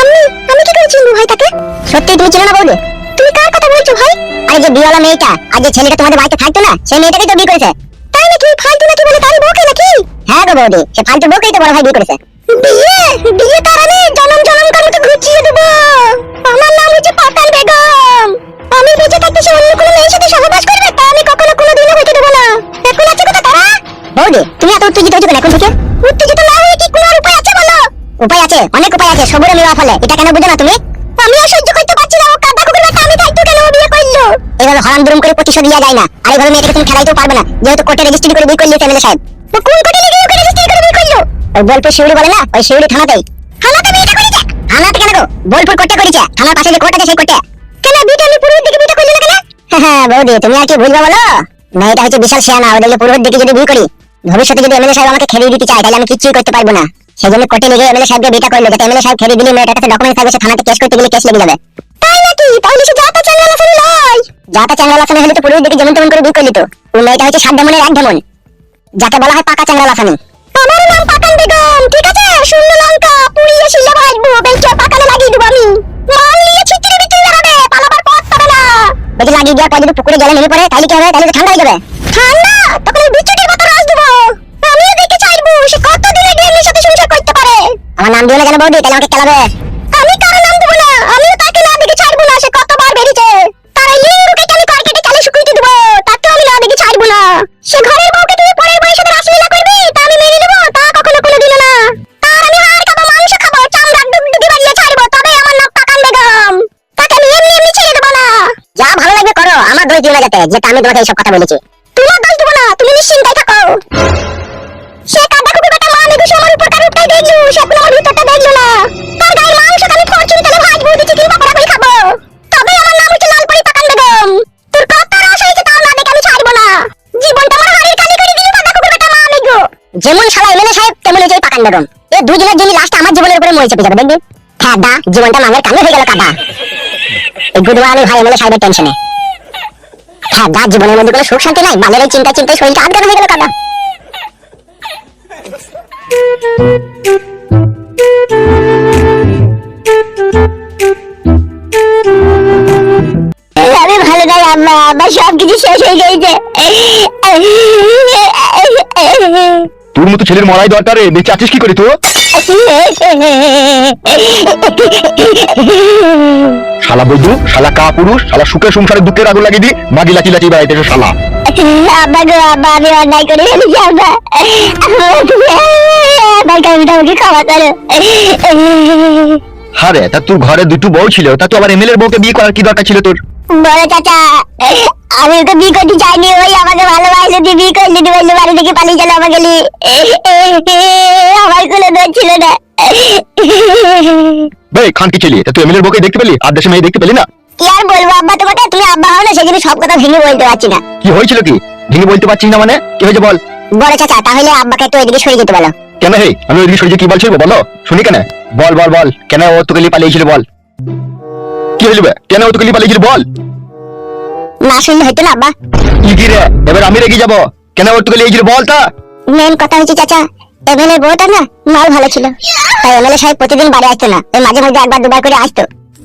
আমি আমি কি করে চিনবো ভাই তাকে? সত্যি তুমি চিনো না বৌদি? তুমি কার কথা বলছো ভাই? আরে যে বিয়েওয়ালা মেয়েটা আর যে ছেলেটা তোমাদের বাড়িতে থাকতো না সেই মেয়েটাকে তো বিয়ে করেছে। তাই নাকি ফালতু নাকি বলে তারই বউকে নাকি? হ্যাঁ গো বৌদি সে ফালতু বউকেই তো বড় ভাই বিয়ে করেছে। বিয়ে? বিয়ে তার আমি জনম জনম কার মতো ঘুচিয়ে দেবো। আমার নাম হচ্ছে পাতাল বেগম। আমি বেঁচে থাকতে সে অন্য কোনো মেয়ের সাথে সহবাস করবে? তা আমি কখনো কোনোদিনও হতে দেবো না। এখন আছে কোথা তারা বৌদি তুমি এত উত্তেজিত হচ্ছ কেন এখন থেকে? উত্তেজিত না হয়ে কি কোনো আর উপায় আছে বলো উপায় আছে অনেক উপায় আছে সবুরে মিলা ফলে এটা কেন বুঝো না তুমি? আমি আর সহ্য করতে পারছি না ও কাদা কুকুর বেটা আমি থাকতো কেন ও বিয়ে করল? এইভাবে হরাম দুরুম করে প্রতিশোধ দেওয়া যায় না। আর এইভাবে মেয়েটাকে তুমি খেলাইতেও পারবে না যেহেতু কোর্টে রেজিস্ট্রি করে বিয়ে করলি এমএলএ সাহেব। তো কোন কোর্টে লিখে ওকে রেজিস্ট্রি করে বিয়ে করল? ওই বোলপুর শিউরি বলে না? ওই শিউরি থানাতেই। থানাতে বিয়েটা করেছে? থানাতে কেন গো? বোলপুর কোর্টে করেছে। থানার পাশে যে কোর্ট আছে সেই কোর্টে কেন বিয়েটা আমি পুরোহিত দিকে বিয়েটা করলি না কেন? হ্যাঁ বৌদি তুমি আর কি ভুলবে বলো? মেয়েটা হচ্ছে বিশাল শিয়ানা ওদেরকে পুরোহিত দিকে যদি বিয়ে করি ভবিষ্যতে যদি এমএলএ সাহেব আমাকে খেলিয়ে দিতে চায় তাহলে আমি কিছুই করতে পারব না। সেই জন্য কোর্টে লিখে এমএলএ সাহেবকে বিয়েটা করল যাতে এমএলএ সাহেব খেলিয়ে দিলে মেয়েটার কাছে ডকুমেন্ট থাকবে সে থানাতে কেস করতে গেলে কেস লেগে যাবে তাই নাকি? তাহলে সে যাতা চাঙ্গা লাসানি লয়। যাতা চাঙ্গা লাসানি হলে তো পুরোহিত দিকে যেমন তেমন করে বিয়ে করলি তো ওই মেয়েটা হচ্ছে সাত ডেমনের এক ডেমন যাকে বলা হয় পাকা চাঙ্গা লাসানি আমার নাম পাকান বেগম ঠিক আছে? শূন্য লঙ্কা পুড়িয়ে শিলে ভাজবো বেলচা পাকানে লাগিয়ে দেবো আমি। মাল নিয়ে ছিটিয়ে বিচিয়ে বেড়াবে পালাবার পথ পাবে না। বেঁচে লাগিয়ে দেওয়ার পর যদি পুকুরে জলে নেমে পড়ে তাহলে কি হবে? তাহলে তো ঠান্ডা হয়ে যাবে। ঠান্ডা? তখন ওই বিচুটির আমার নাম দিও না কেন বৌদি তাহলে আমাকে খেলাবে। আমি কারও নাম দেবো না আমিও তাকে না দেখে ছাড়বো না সে কতবার বেরিয়েছে। তার এই লিঙ্গুকে কেন কর্কেটে চালে শুকিয়ে দেবো তাকেও আমি না দেখে ছাড়বো না। সে ঘরের বউকে তুমি পরের সাথে রাসলীলা করবে তা আমি মেনে নেব তা কখনো কোনোদিনও না। তার আমি হাড় খাব মাংস খাব চামড়া ডুগডুগি বাড়িয়ে ছাড়বো তবে আমার নাম পাকান বেগম। তাকে আমি এমনি এমনি ছেড়ে দেবো না। যা ভালো লাগবে করো আমার দোষ দিও না যাতে যেটা আমি তোমাকে এইসব কথা বলেছি। তোমার দোষ দেবো না তুমি নিশ্চিন্তায় থাকো। সে কাদা বেটা মা মেঘুষ আমার উপর কার দেখল সে আমার ভিতরটা দেখল করে পাকান বেগম তোর কত রস হয়েছে আমি ছাড়বো না জীবনটা আমার হাড়ির কালি করে দিলি কাদা কুকুর বেটা যেমন শালা এমএলএ সাহেব, তেমন হচ্ছে পাকান বেগম। এই দুজনের জন্য লাস্ট আমার জীবনের উপরে মরে চেপে যাবে দেখবি। হ্যাঁ দা জীবনটা মাঙের কামে হয়ে গেল কাদা। এই গুডওয়ালি ভাই এমএলএ সাহেবের টেনশনে হ্যাঁ দা জীবনের মধ্যে কোনো সুখ শান্তি নাই মালের এই চিন্তা চিন্তায় শরীরটা আটকানো হয়ে গেল কাদা। আমি ভালো নাই আম্মা। আমার সব কিছু শেষ হয়ে গেছে। তোর মতো ছেলের মরাই দরকার রে। বেঁচে আছিস কি করে তো শালা বৈদু শালা কা পুরুষ শালা সুখে সংসারে দুঃখের আগুন লাগিয়ে দি মাগি লাচি লাচি বেড়াইতে শালা। আব্বা গো আব্বা আমি অন্যায় করে ফেলেছি আব্বা আমার কামিটা আমাকে ক্ষমা করো। হারে তা তোর ঘরে দুটো বউ ছিল তা তো আবার এমএলএর বউকে বিয়ে করার কি দরকার ছিল তোর? বড় চাচা আমি ওকে বিয়ে করতে চাইনি ওই আমাকে ভালোবাসে দিয়ে বিয়ে করলি দিয়ে বলল বাড়ি থেকে পালিয়ে গেল আমাকে নিয়ে। আমার কোনো দোষ ছিল না। বে ছেলে তুই এমএলএর বউকে দেখতে পেলি? আর দেশে মেয়ে দেখতে পেলি না? কি আর বলব আব্বা তোমাকে তুমি আব্বা হও না সেজন্য সব কথা ভেঙে বলতে পারছি না। কি হয়েছিল কি? ভেঙে বলতে পারছিস না মানে? কি হয়েছে বল? বড় চাচা তাহলে আব্বাকে একটু এদিকে সরে যেতে বলো। কেন হে? আমি ওইদিকে সরিয়ে কি বলছিল বলো? শুনি কেন? বল বল বল কেন ও তোকে নিয়ে পালিয়েছিল বল? কি হইল বে? কেন নিয়ে পালিয়েছিল বল। না শুনলে হইতো না আব্বা। কি রে এবার আমি রেগে যাব। কেন বল তা? মেন কথা হচ্ছে চাচা এমএলএ বউটা না মাল ভালো ছিল। তাই এমএলএ সাহেব প্রতিদিন বাড়ি আসতো না ওই মাঝে মধ্যে একবার দুবার করে আসতো।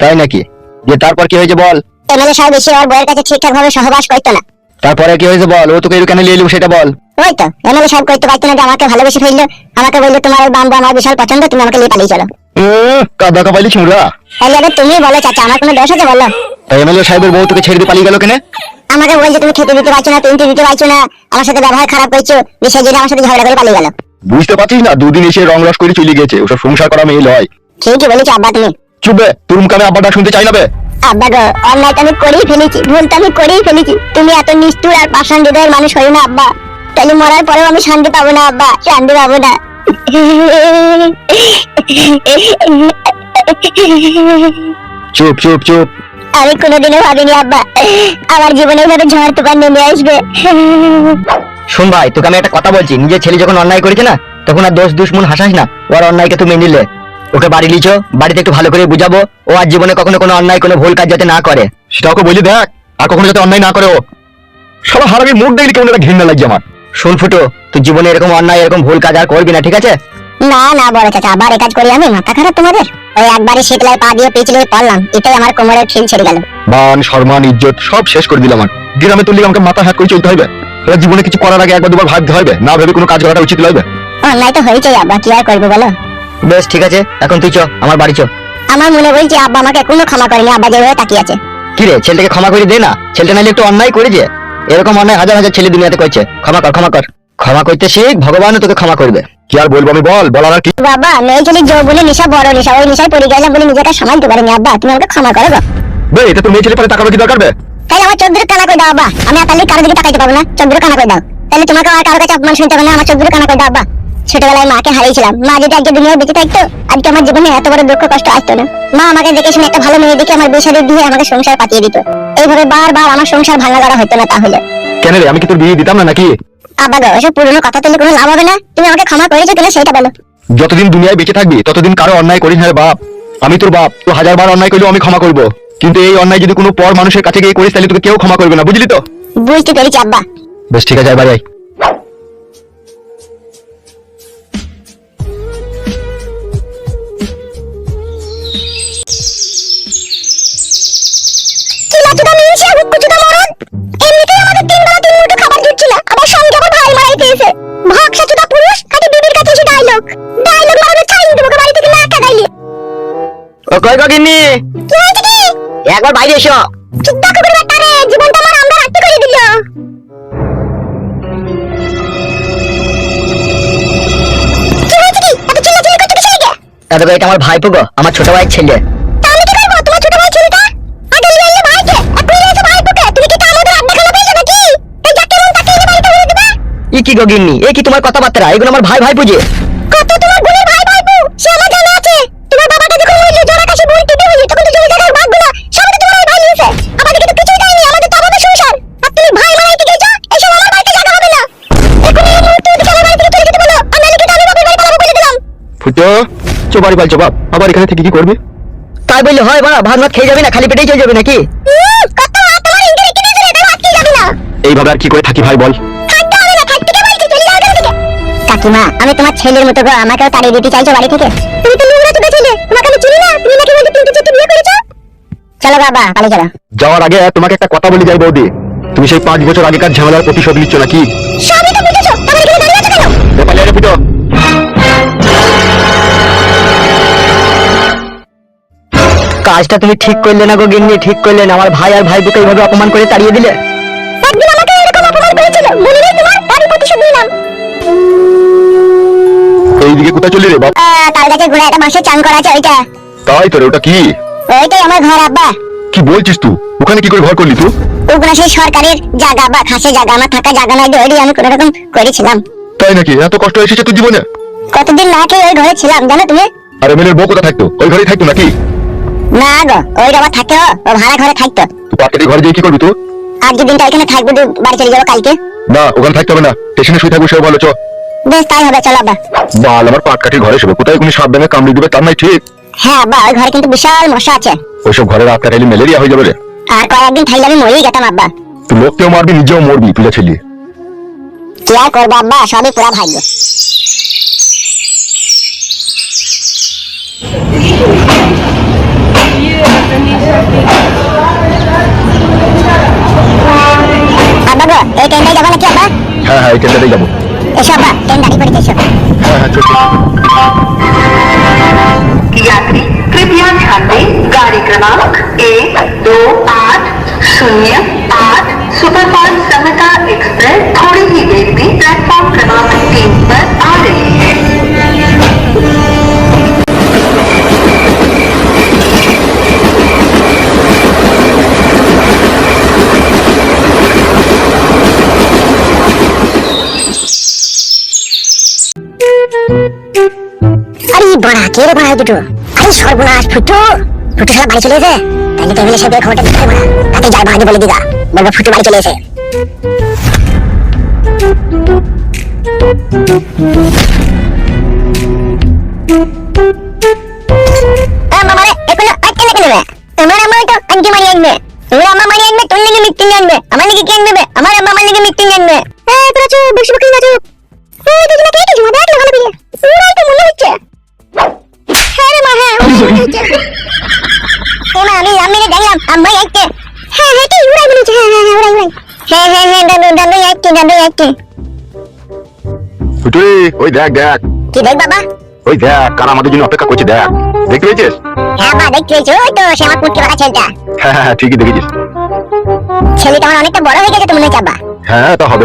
তাই নাকি? যে তারপর কি হয়েছে বল? এমএলএ সাহেব এসে ওর বউয়ের কাছে ঠিকঠাক ভাবে সহবাস করতো না। তারপরে কি হয়েছে বল? ও তোকে কেন নিয়ে এলো সেটা বল। ওই তো এমএলএ সাহেব করতে পারতো না যে আমাকে ভালোবেসে ফেলল আমাকে বলল তোমার ওই বাম্বু আমার বিশাল পছন্দ তুমি আমাকে নিয়ে পালিয়ে চলো। কাদা ছুঁড়া তাহলে এবার তুমি বলো চাচা আমার কোনো দোষ আছে বলো। তাই এমএলএ সাহেবের বউ তোকে ছেড়ে দিয়ে পালিয়ে গেল কেন? আমাকে বলছে তুমি খেতে দিতে পারছ না তিনটে দিতে পারছ না আমার সাথে ব্যবহার খারাপ করছ যে সেই জন্য আমার সাথে ঝগড়া করে পালিয়ে গেল। বুঝতে পারছিস না দুদিন এসে রং রস করে চলে গেছে ওসব সংসার করা মেয়ে লয়। ঠিকই বলেছ আব্বা তুমি। চুপবে তোর মুখে আমি আব্বাটা শুনতে চাই না বে। আব্বা গো অন্যায় তো আমি করেই ফেলেছি ভুল তো আমি করেই ফেলেছি। তুমি এত নিষ্ঠুর আর পাষাণ হৃদয়ের মানুষ হই না আব্বা। তাহলে মরার পরেও আমি শান্তি পাবো না আব্বা শান্তি পাবো না। চুপ চুপ চুপ। আমি কোনোদিনও ভাবিনি আব্বা। আমার জীবনে ভাবে ঝড় তুফান নেমে আসবে। শোন ভাই তোকে আমি একটা কথা বলছি। নিজের ছেলে যখন অন্যায় করেছে না তখন আর দোষ দুশ্মন হাসাস না। ওর অন্যায়কে তুমি নিলে। ওকে বাড়ি লিছো বাড়িতে একটু ভালো করে বুঝাবো। ও আর জীবনে কখনো কোনো অন্যায় কোনো ভুল কাজ যাতে না করে। সেটা ওকে বলি দেখ আর কখনো যাতে অন্যায় না করে ও। সব হারামি মুখ দেখলে কেমন একটা ঘৃণা লাগছে আমার। শোন ফুটো তুই জীবনে এরকম অন্যায় এরকম ভুল কাজ আর করবি না ঠিক আছে? না না বড় চাচা আবার এ কাজ করি আমি? মাথা খারাপ তোমাদের? ওই একবারই শীতলায় পা দিয়ে পিছলে পড়লাম এটাই আমার কোমরের খিল ছেড়ে গেল। মান সম্মান ইজ্জত সব শেষ করে দিলাম আমার গ্রামে তুললে আমাকে মাথা হ্যাক করে চলতে হবে। এবার জীবনে কিছু করার আগে একবার দুবার ভাবতে হবে। না ভেবে কোনো কাজ করাটা উচিত হবে অন্যায় তো হয়েছে আব্বা কি আর করব বলো? বেশ ঠিক আছে এখন তুই চ আমার বাড়ি চ। আমার মনে বলছে আব্বা আমাকে কোনো ক্ষমা করেনি আব্বা যেভাবে তাকিয়ে আছে। কি রে ছেলেটাকে ক্ষমা করে দে না? ছেলেটা নাইলে একটু অন্যায় করেছে এরকম অন্যায় হাজার হাজার ছেলে দুনিয়াতে করছে। ক্ষমা কর ক্ষমা কর। ক্ষমা করতে শিখ ভগবানও তোকে ক্ষমা করবে। কি আর বলব আমি বল বলার আর কি? বাবা মেয়ে ছেলে যৌবনে নেশা বড় নেশা ওই নেশায় পড়ে গেলাম বলে নিজেকে সামালতে পারিনি আব্বা তুমি আমাকে ক্ষমা করো গো। বে এটা তো মেয়ে ছেলে পরে টাকার কি দরকার বে? তাহলে আমার চোদ্দ কানা করে দাও আব্বা আমি আর তাহলে কারও দিকে তাকাইতে পারব না চোদ্দ কানা করে দাও। তাহলে তোমাকে আর কারও কাছে অপমান শুনতে হবে না আমার চোদ্দ কানা করে দাও আব্বা। ছোটবেলায় মাকে হারিয়েছিলাম মা যদি আজকে দুনিয়ায় বেঁচে থাকতো আজকে আমার জীবনে এত বড় দুঃখ কষ্ট আসতো না। মা আমাকে দেখে শুনে একটা ভালো মেয়ে দেখে আমার বিয়ে দিয়ে আমাকে সংসার পাঠিয়ে দিত। এইভাবে বারবার আমার সংসার ভাঙা করা হতো না তাহলে। কেন রে আমি কি তোর বিয়ে দিতাম না নাকি? আব্বা গো এসব পুরনো কথা তুলে কোনো লাভ হবে না। তুমি আমাকে ক্ষমা করেছ কিনা সেটা বলো। যতদিন দুনিয়ায় বেঁচে থাকবি ততদিন কারও অন্যায় করিস না রে বাপ। আমি তোর বাপ তো হাজার বার অন্যায় করলেও আমি ক্ষমা করব। কিন্তু এই অন্যায় যদি কোনো পর মানুষের কাছে গিয়ে করিস তাহলে তোকে কেউ ক্ষমা করবে না বুঝলি তো? বুঝতে পেরেছি আব্বা। বেশ ঠিক আছে এবার আয়। কই গো গিন্নি? কি হয়েছে কি? একবার বাইরে এসো। চুপ ডাকো করে ব্যাটারে জীবনটা আমার আমরা রাখতে করে দিল। এটা আমার ভাইপো গো আমার ছোট ভাইয়ের ছেলে। কি করব? ভাই ছেলেটা? আগে নিয়ে এলে ভাইকে এখন নিয়ে এসে ভাইপোকে। তুমি কি তার মধ্যে আড্ডা খানা পেয়েছ নাকি? এই যাকে তাকে এনে বাড়িতে দেবে। ই কি গো গিন্নি? এ কি তোমার কথাবার্তা? এগুলো আমার ভাই ভাই বুঝে চো বাড়ি পালছো বাপ আবার এখানে থেকে কি করবি? তাই বললে হয় বাড়া ভাত ভাত খেয়ে যাবি না খালি পেটেই চলে যাবে নাকি? এইভাবে আর কি করে থাকি ভাই বল। কাকিমা আমি তোমার ছেলের মতো গো আমাকেও তাড়িয়ে দিতে চাইছো বাড়ি থেকে। তুমি তো নোংরা চোখে ছেলে তোমাকে আমি চিনি না তুমি নাকি বলতে তিনটে চারটে বিয়ে করেছ? চলো বাবা পালিয়ে চলো। যাওয়ার আগে তোমাকে একটা কথা বলি যাই বৌদি। তুমি সেই পাঁচ বছর আগেকার ঝামেলার প্রতিশোধ নিচ্ছ নাকি? সবই কাজটা তুমি ঠিক করলে না গো গিন্নি ঠিক করলে না। আমার ভাই আর ভাইপোকে এইভাবে অপমান করে তাড়িয়ে দিলে। একদিন আমাকে এরকম অপমান করেছিল। মনে নেই তোমার? তারই প্রতিশোধ নিলাম। এইদিকে কোথায় চলি রে বাপ? তার কাছে ঘোড়া একটা বাঁশের চাং করা আছে ওইটা। তাই তো রে ওটা কি? ওইটাই আমার ঘর আব্বা। কি বলছিস তুই? ওখানে কি করে ঘর করলি তুই? ওগুলো সেই সরকারের জায়গা বা খাসে জায়গা আমার থাকা জায়গা নয় যে ওইটাই আমি কোনো রকম করেছিলাম। তাই নাকি? এত কষ্ট এসেছে তোর জীবনে? কতদিন না খেয়ে ওই ঘরে ছিলাম জানো তুমি? আর এমএলএর বউ কোথা থাকতো? ওই ঘরেই থাকতো নাকি? না গো ওই আবার থাকে ও ভাড়া ঘরে থাকতো। পাটকাটি ঘরে গিয়ে কি করবি তুই? আজকে দিনটা এখানে থাকব বাড়ি চলে যাব কালকে? না ওখানে থাকতে হবে না। স্টেশনে শুয়ে থাকব সে ভালো চ বেশ তাই হবে চলো আব্বা। বাল আমার পাটকাঠির ঘরে শুবে কোথায় কোনো সাপ ভেঙে কামড়ে দিবে তার নাই ঠিক? হ্যাঁ আব্বা ওই ঘরে কিন্তু বিশাল মশা আছে। ওইসব ঘরে রাত কাটাইলে ম্যালেরিয়া হয়ে যাবে রে। আর কয়েকদিন থাইলে আমি মরেই যেতাম আব্বা। তুই লোককেও মারবি নিজেও মরবি তুই ছেলে। কি আর করব আব্বা? সবই পুরা ভাগ্য। যাবো নাকি আব্বা হ্যাঁ হ্যাঁ এই ট্রেনটাতেই যাবো এসো আব্বা ট্রেন দাঁড়িয়ে পড়েছে এসো হ্যাঁ হ্যাঁ চল চল। यात्री कृपया ध्यान दें गाड़ी क्रमांक एक दो आठ शून्य आठ सुपरफास्ट समता एक्सप्रेस थोड़ी ही देर में प्लेटफॉर्म क्रमांक तीन पर आ रही है আরে বাড়া, কে রে বাড়া দুটো? আরে সর্বনাশ ফুটো ফুটো সারা বাড়ি চলে গেছে তাহলে এমএলএ সাহেবের খবরটা দিতে না তাতে যাই ভাগে বলে দিগা। বলব ফুটু বাড়ি চলে এসে। মামারে এখনও আটকে নেবে? তোমার আমার তো আনকে মারি আনবে। তোমার আম্মা মারি আনবে তোর লেগে মিটিং আনবে। আমার লেগে কি আনবে আমার আমার লেগে মিটিং আনবে। তোরা চুপ বেশি বকিস না, চুপ। কে কিছু দেখ না করে পুরাই তো মনে হচ্ছে? হ্যাঁ রে মা হ্যাঁ মা আমি দেখলাম হ্যাঁ হ্যাঁ তুই উড়াই বলেছে হ্যাঁ হ্যাঁ হ্যাঁ উড়াই উড়াই হ্যাঁ হ্যাঁ হ্যাঁ দাদু দাদু যাচ্ছে দাদু যাচ্ছে ফুটুরি ওই দেখ দেখ। কি দেখ বাবা? ওই দেখ কারা আমাদের জন্য অপেক্ষা করছে দেখ। দেখতে পেয়েছিস? হ্যাঁ বা দেখতে পেয়েছ। ওই তো সে আমার পুটকি বাড়া ছেলেটা। হ্যাঁ হ্যাঁ ঠিকই দেখেছিস। ছেলেটা আমার অনেকটা বড় হয়ে গেছে তো মনে হচ্ছে আব্বা। হ্যাঁ তা হবে।